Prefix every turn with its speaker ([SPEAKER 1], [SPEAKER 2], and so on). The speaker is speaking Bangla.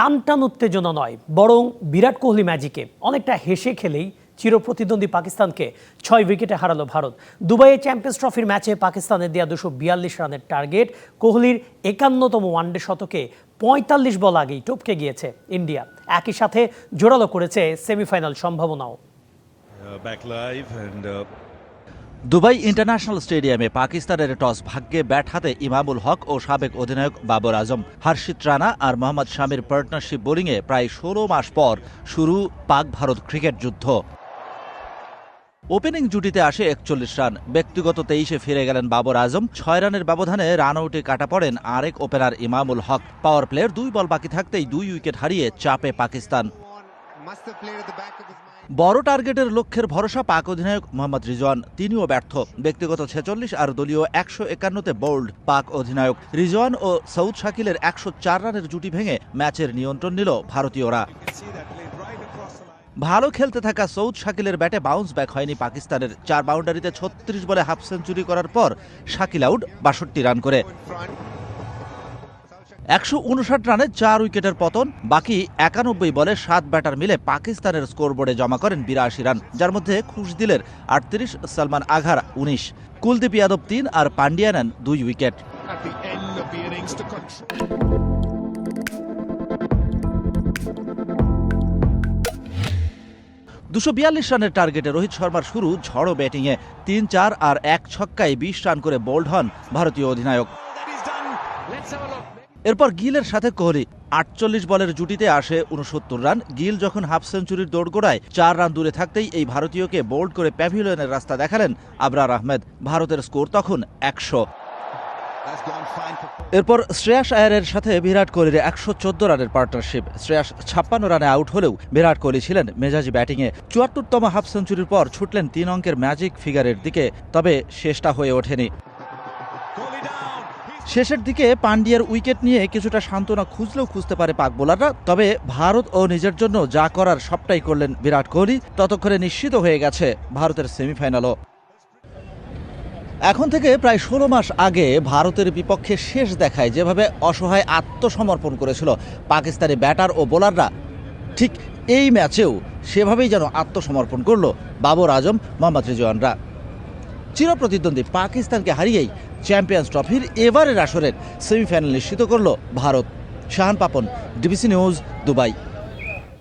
[SPEAKER 1] টান টান উত্তেজনা নয়, বরং বিরাট কোহলি ম্যাজিকে অনেকটা হেসে খেলেই চিরপ্রতিদ্বন্দ্বী পাকিস্তানকে ছয় উইকেটে হারালো ভারত। দুবাইয়ে চ্যাম্পিয়ন্স ট্রফির ম্যাচে পাকিস্তানের দেওয়া দুশো বিয়াল্লিশ রানের টার্গেট, কোহলির একান্নতম ওয়ানডে শতকে পঁয়তাল্লিশ বল আগেই টপকে গিয়েছে ইন্ডিয়া। একই সাথে জোরালো করেছে সেমিফাইনাল সম্ভাবনাও।
[SPEAKER 2] দুবাই ইন্টারন্যাশনাল স্টেডিয়ামে পাকিস্তানের টস ভাগ্যে ব্যাট হাতে ইমামুল হক ও সাবেক অধিনায়ক বাবর আজম। হর্ষিত রানা আর মোহাম্মদ শামির পার্টনারশিপ বোলিংয়ে প্রায় ষোলো মাস পর শুরু পাক ভারত ক্রিকেট যুদ্ধ। ওপেনিং জুটিতে আসে একচল্লিশ রান। ব্যক্তিগত তেইশে ফিরে গেলেন বাবর আজম। ছয় রানের ব্যবধানে রান আউটে কাটা পড়েন আরেক ওপেনার ইমামুল হক। পাওয়ার প্লেয়ার দুই বল বাকি থাকতেই দুই উইকেট হারিয়ে চাপে পাকিস্তান। বড় টার্গেটের লক্ষ্যের ভরসা পাক অধিনায়ক মোহাম্মদ রিজওয়ান তিনিও ব্যর্থ। ব্যক্তিগত ছেচল্লিশ আর দলীয় একশো একান্নতে বোল্ড পাক অধিনায়ক। রিজওয়ান ও সৌদ শাকিলের একশো চার রানের জুটি ভেঙে ম্যাচের নিয়ন্ত্রণ নিল ভারতীয়রা। ভালো খেলতে থাকা সৌদ শাকিলের ব্যাটে বাউন্স ব্যাক হয়নি পাকিস্তানের। চার বাউন্ডারিতে ছত্রিশ বলে হাফ সেঞ্চুরি করার পর শাকিল আউট বাষট্টি রান করে. একশো উনষাট রানে চার উইকেটের পতন বাকি একানব্বই বলে সাত ব্যাটার মিলে পাকিস্তানের স্কোরবোর্ডে জমা করেন বিরাশি রান যার মধ্যে খুশদিলের আটত্রিশ সালমান আঘার উনিশ। কুলদীপ যাদব তিন আর পান্ডিয়া নেন দুই উইকেট. দুশো বিয়াল্লিশ রানের টার্গেটে রোহিত শর্মার শুরু ঝড়ো ব্যাটিংয়ে তিন চার আর এক ছক্কায় বিশ রান করে বোল্ড হন ভারতীয় অধিনায়ক। এরপর গিলের সাথে কোহলি আটচল্লিশ বলের জুটিতে আসে উনসত্তর রান। গিল যখন হাফ সেঞ্চুরির দৌড় গোড়ায় চার রান দূরে থাকতেই এই ভারতীয়কে বোল্ড করে প্যাভিলিয়নের রাস্তা দেখালেন আবরার আহমেদ। ভারতের স্কোর তখন একশো। এরপর শ্রেয়াস আয়ারের সাথে বিরাট কোহলির একশো চোদ্দ রানের পার্টনারশিপ। শ্রেয়াস ছাপ্পান্ন রানে আউট হলেও বিরাট কোহলি ছিলেন মেজাজি ব্যাটিংয়ে। চুয়াত্তরতম হাফ সেঞ্চুরির পর ছুটলেন তিন অঙ্কের ম্যাজিক ফিগারের দিকে, তবে শেষটা হয়ে ওঠেনি। শেষের দিকে পান্ডিয়ার উইকেট নিয়ে কিছুটা সান্ত্বনা খুঁজলেও খুঁজতে পারে পাক বোলাররা। তবে ভারত ও নিজের জন্য যা করার সবটাই করলেন বিরাট কোহলি, ততক্ষণে নিশ্চিত হয়ে গেছে ভারতের সেমিফাইনালও। এখন থেকে প্রায় ষোলো মাস আগে ভারতের বিপক্ষে শেষ দেখায় যেভাবে অসহায় আত্মসমর্পণ করেছিল পাকিস্তানি ব্যাটার ও বোলাররা। ঠিক এই ম্যাচেও সেভাবেই যেন আত্মসমর্পণ করল বাবর আজম, মোহাম্মদ রিজওয়ানরা। চিরপ্রতিদ্বন্দ্বী পাকিস্তানকে হারিয়েই চ্যাম্পিয়ন্স ট্রফির এবারের আসরের সেমিফাইনাল নিশ্চিত করল Bharat. Shahan Papon DBC news Dubai.